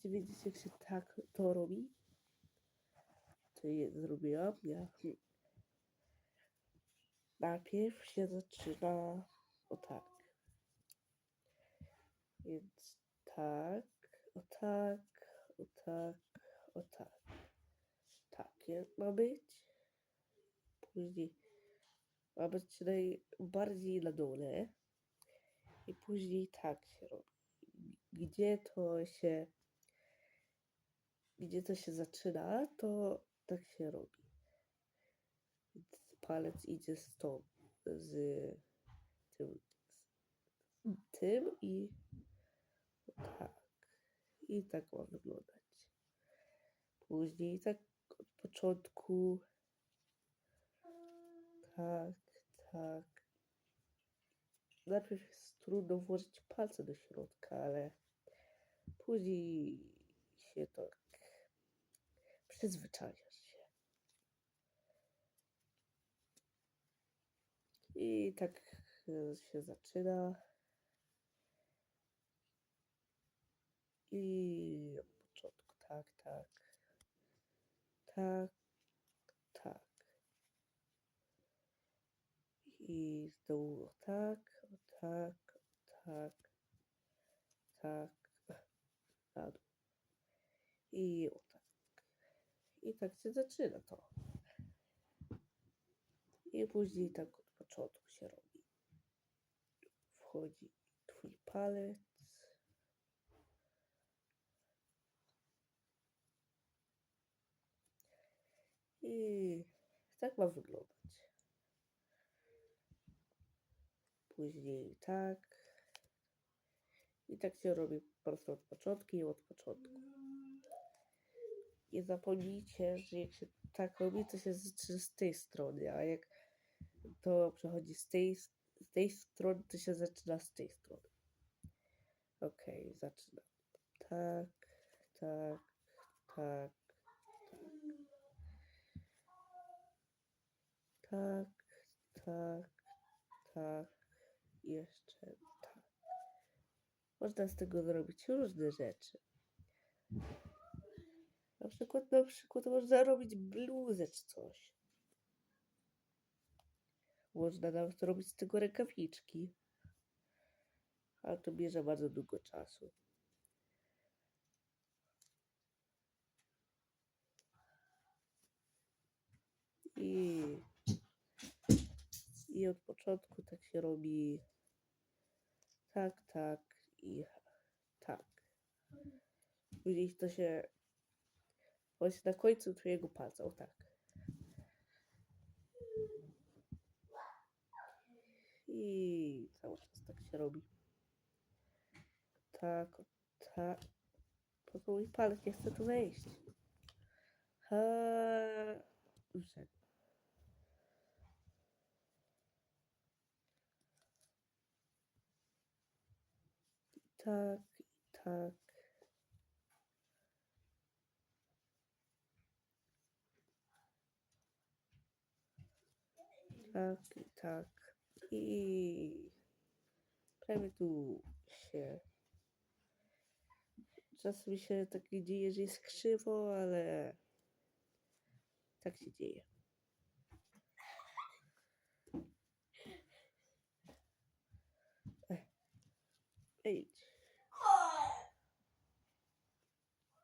chcecie wiedzieć, jak się tak to robi, to je zrobiłam ja. Najpierw się zaczyna o tak. Więc tak, o tak, o tak, o tak. Tak jest, ma być. Później ma być najbardziej na dole. I później tak się robi. Gdzie to się gdzie to się zaczyna, to tak się robi. Palec idzie z tą, z tym, z tym i tak. I tak ma wyglądać. Później tak od początku. Tak, tak. Najpierw jest trudno włożyć palce do środka, ale później się tak przyzwyczajasz się. I tak e, się zaczyna. I od początku tak, tak. Tak, tak. I z dołu tak, tak, tak, tak, na dół. I. I tak się zaczyna to. I później tak od początku się robi. Wchodzi twój palec. I tak ma wyglądać. Później tak. I tak się robi po prostu od początku i od początku. Nie zapomnijcie, że jak się tak robi, to się zaczyna z tej strony, a jak to przechodzi z tej, z tej strony, to się zaczyna z tej strony. Okej, zaczynam. Tak, tak, tak, tak, tak, tak, i jeszcze tak. Można z tego zrobić różne rzeczy. Przykład, na przykład można robić bluzę czy coś. Można nawet robić z tego rękawiczki. Ale to bierze bardzo długo czasu. I, I od początku tak się robi. Tak, tak i tak. Później to się Właśnie na końcu twojego palca, o tak. I cały czas tak się robi. Tak, tak. Co mój palec nie chce tu wejść? Wszedł. Tak, tak. Tak, i tak. I prawie tu się. Czasem się tak dzieje, że jest krzywo, ale tak się dzieje. Idź.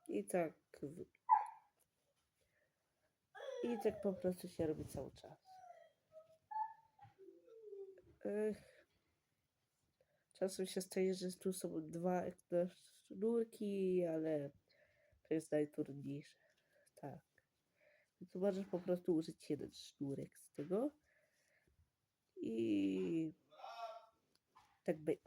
I tak. I tak po prostu się robi cały czas. Czasem się staje, że tu są dwa sznurki, ale to jest najtrudniejsze. Tak. Więc możesz po prostu użyć jeden sznurek z tego. I tak by.